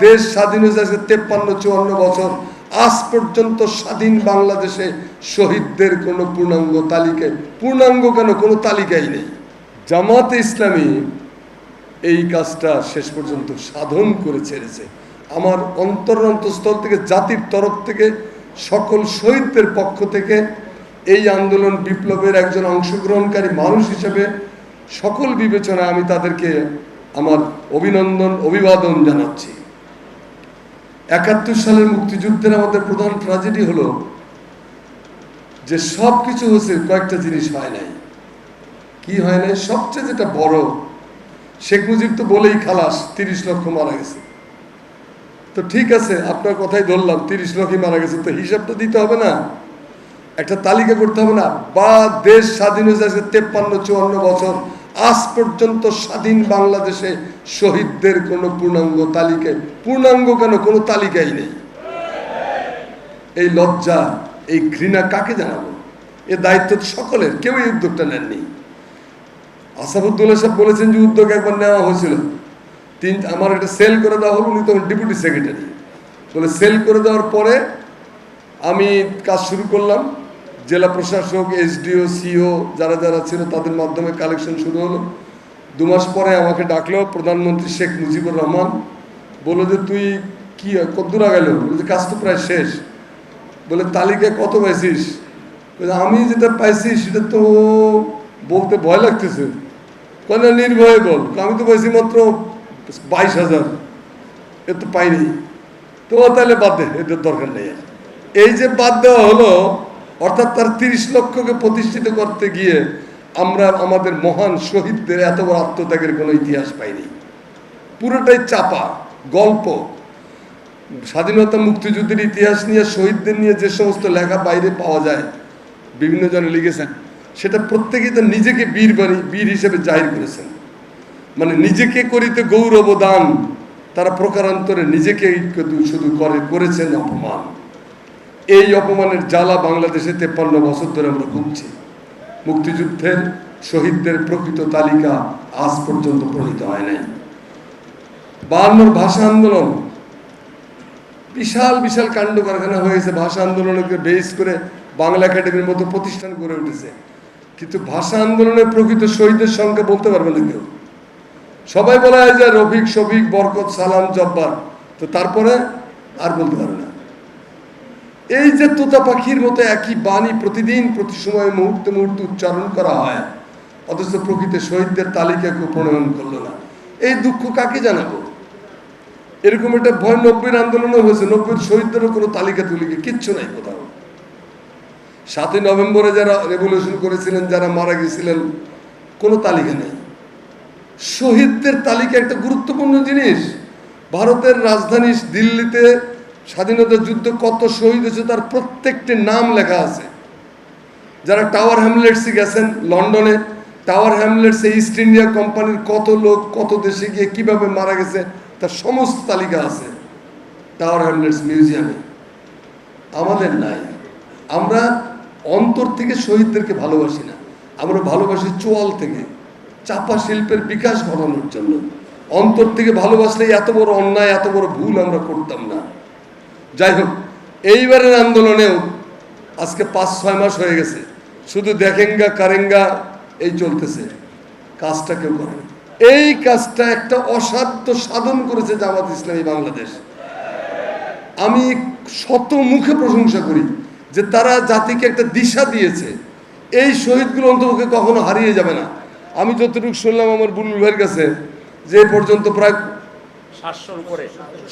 দেশ স্বাধীন হয়েছে তেপ্পান্ন, চুয়ান্ন বছর। আজ পর্যন্ত স্বাধীন বাংলাদেশে শহীদদের কোনো পূর্ণাঙ্গ তালিকায় পূর্ণাঙ্গ কেন? কোনো তালিকাই নেই। জামাতে ইসলামী এই কাজটা শেষ পর্যন্ত সাধন করে ছেড়েছে। আমার অন্তর অন্তঃস্থল থেকে, জাতির তরফ থেকে, সকল শহীদদের পক্ষ থেকে এই আন্দোলন বিপ্লবের একজন অংশগ্রহণকারী মানুষ হিসেবে সকল বিবেচনায় আমি তাদেরকে আমার অভিনন্দন, অভিবাদন জানাচ্ছি। একাত্তর সালের মুক্তিযুদ্ধের আমাদের প্রধান ট্রাজেডি হলো যে সব কিছু হয়েছে, কয়েকটা জিনিস হয় নাই। কি হয় নাই? সবচেয়ে যেটা বড়, শেখ মুজিব তো বলেই খালাস, তিরিশ লক্ষ মারা গেছে। তো ঠিক আছে, আপনার কথাই ধরলাম, তিরিশ লক্ষই মারা গেছে, তো হিসাবটা দিতে হবে না। একটা তালিকা করতে হবে না, বা দেশ স্বাধীন হয়েছে তেপ্পান্ন, চুয়ান্ন বছর আজ পর্যন্ত স্বাধীন বাংলাদেশে শহীদদের কোনো পূর্ণাঙ্গ তালিকায়, পূর্ণাঙ্গ কেন? কোনো তালিকাই নেই। এই লজ্জা, এই ঘৃণা কাকে জানাব? এ দায়িত্ব তো সকলের, কেউ এই উদ্যোগটা নেননি। আসাদুদ্দৌলা সাহেব বলেছেন যে উদ্যোগ একবার নেওয়া হয়েছিল। তিন, আমার এটা সেল করে দেওয়া হলো, উনি তখন ডেপুটি সেক্রেটারি। বলে, সেল করে দেওয়ার পরে আমি কাজ শুরু করলাম। জেলা প্রশাসক, এসডিও, সিও যারা যারা ছিল তাদের মাধ্যমে কালেকশন শুরু হলো। দু মাস পরে আমাকে ডাকলো প্রধানমন্ত্রী শেখ মুজিবুর রহমান। বলল যে, তুই কি কদ্দূর আগাইল? বলে যে, কাজ তো প্রায় শেষ। বলে তালিকায় কত পাইছিস? আমি যেটা পাইছি সেটা তো বলতে ভয় লাগতেছে। কেন নির্ভয়ে বল। আমি তো পাইছি মাত্র বাইশ হাজার। এ তো পাইনি। তো তাহলে বাদ দে, এটার দরকার নেই। এই যে বাদ দেওয়া হলো অর্থাৎ তার তিরিশ লক্ষকে প্রতিষ্ঠিত করতে গিয়ে আমরা আমাদের মহান শহীদদের এত বড় আত্মত্যাগের কোনো ইতিহাস পাইনি। পুরোটাই চাপা, গল্প। স্বাধীনতা মুক্তিযুদ্ধের ইতিহাস নিয়ে, শহীদদের নিয়ে যে সমস্ত লেখা বাইরে পাওয়া যায়, বিভিন্ন জনে লিখেছেন, সেটা প্রত্যেকেই তো নিজেকে বীর বাণী, বীর হিসেবে জাহির করেছেন। মানে নিজেকে করিতে গৌরব দান, তারা প্রকারান্তরে নিজেকে শুধু করে, করেছেন অপমান। এই অপমানের জ্বালা বাংলাদেশে তেপ্পান্ন বছর ধরে আমরা ভুগছি। মুক্তিযুদ্ধের শহীদদের প্রকৃত তালিকা আজ পর্যন্ত প্রণীত হয় নাই। বায়ান্নর ভাষা আন্দোলন, বিশাল বিশাল কাণ্ড কারখানা হয়েছে। ভাষা আন্দোলনকে বেস করে বাংলা একাডেমির মতো প্রতিষ্ঠান গড়ে উঠেছে। কিন্তু ভাষা আন্দোলনের প্রকৃত শহীদের সংখ্যা বলতে পারবে না কেউ। সবাই বলা হয় যে রফিক, শফিক, বরকত, সালাম, জব্বার। তো তারপরে আর বলতে পারে না। এই যে তোতা পাখির মতো একই বাণী প্রতিদিন প্রতি সময় মুহূর্তে মুহূর্তে উচ্চারণ করা হয়, অথচ প্রকৃত শহীদদের তালিকা কেউ প্রণয়ন করল না। এই দুঃখ কাকে জানাব এরকম একটা ভয় নব্বইয়ের আন্দোলনও হয়েছে, নব্বইয়ের শহীদদেরও কোনো তালিকা তুলিকে কিচ্ছু নাই কোথাও। সাতই নভেম্বরে যারা রেভলিউশন করেছিলেন, যারা মারা গেছিলেন, কোনো তালিকা নেই। শহীদদের তালিকা একটা গুরুত্বপূর্ণ জিনিস। ভারতের রাজধানী দিল্লিতে স্বাধীনতা যুদ্ধ কত শহীদ হয়েছে তার প্রত্যেকটি নাম লেখা আছে। যারা টাওয়ার হ্যামলেটসে গেছেন লন্ডনে, টাওয়ার হ্যামলেটসে ইস্ট ইন্ডিয়া কোম্পানির কত লোক, কত দেশে গিয়ে কীভাবে মারা গেছে, তার সমস্ত তালিকা আছে টাওয়ার হ্যামলেটস মিউজিয়ামে। আমাদের নাই। আমরা অন্তর থেকে শহীদদেরকে ভালোবাসি না। আমরা ভালোবাসি চোয়াল থেকে, চাপা শিল্পের বিকাশ ঘটানোর জন্য। অন্তর থেকে ভালোবাসলে এত বড় অন্যায়, এত বড় ভুল আমরা করতাম না। যাই হোক এইবারের আন্দোলনেও আজকে পাঁচ ছয় মাস হয়ে গেছে। শুধু দেখেঙ্গা কারেঙ্গা এই চলতেছে। কাজটা কেউ করে এই কাজটা একটা অসাধ্য সাধন করেছে জামাত ইসলামী বাংলাদেশ। আমি শত মুখে প্রশংসা করি যে তারা জাতিকে একটা দিশা দিয়েছে। এই শহীদগুলো অন্তপক্ষে কখনো হারিয়ে যাবে না। আমি যতটুকু শুনলাম আমার বুলুল ভাইয়ের কাছে যে পর্যন্ত প্রায় সাতশোর উপরে।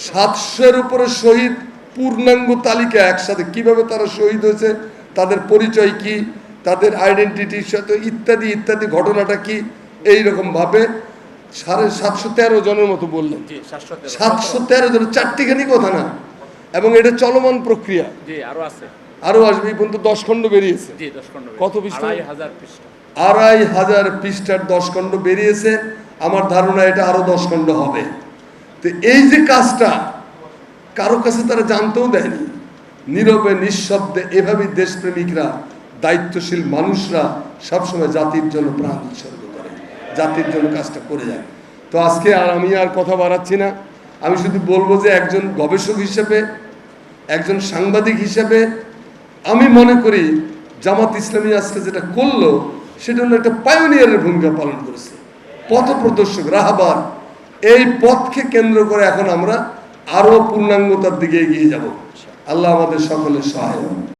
সাতশোর উপরে শহীদ পূর্ণাঙ্গ তালিকা একসাথে কীভাবে তারা শহীদ হয়েছে তাদের পরিচয় কি তাদের আইডেন্টিটির সাথে ইত্যাদি ইত্যাদি ঘটনাটা কি এই রকম ভাবে সাড়ে সাতশো তেরো জনের মতো বললেন। সাতশো তেরো। জন চারটিখানি কথা না এবং এটা চলমান প্রক্রিয়া। আরও আছে। আরও আসবে এই পর্যন্ত দশ খণ্ড বেরিয়েছে। কত পৃষ্ঠা? আড়াই হাজার পৃষ্ঠা। আড়াই হাজার পৃষ্ঠার দশ খণ্ড বেরিয়েছে আমার ধারণা এটা আরও দশ খণ্ড হবে। তো এই যে কাজটা কারও কাছে তারা জানতেও দেয়নি। নীরবে, নিঃশব্দে এভাবেই দেশপ্রেমিকরা, দায়িত্বশীল মানুষরা সবসময় জাতির জন্য প্রাণ উৎসর্গ করে, জাতির জন্য কাজটা করে যায়। তো আজকে আর আমি আর কথা বাড়াচ্ছি না। আমি শুধু বলব যে একজন গবেষক হিসেবে, একজন সাংবাদিক হিসেবে আমি মনে করি জামাত ইসলামী আজকে যেটা করল, সেটা হলো একটা পায়োনিয়ারের ভূমিকা পালন করেছে। পথ প্রদর্শক রাহাবার, এই পথকে কেন্দ্র করে এখন আমরা আরও পূর্ণাঙ্গতার দিকে এগিয়ে যাব আল্লাহ আমাদের সকলের সহায়।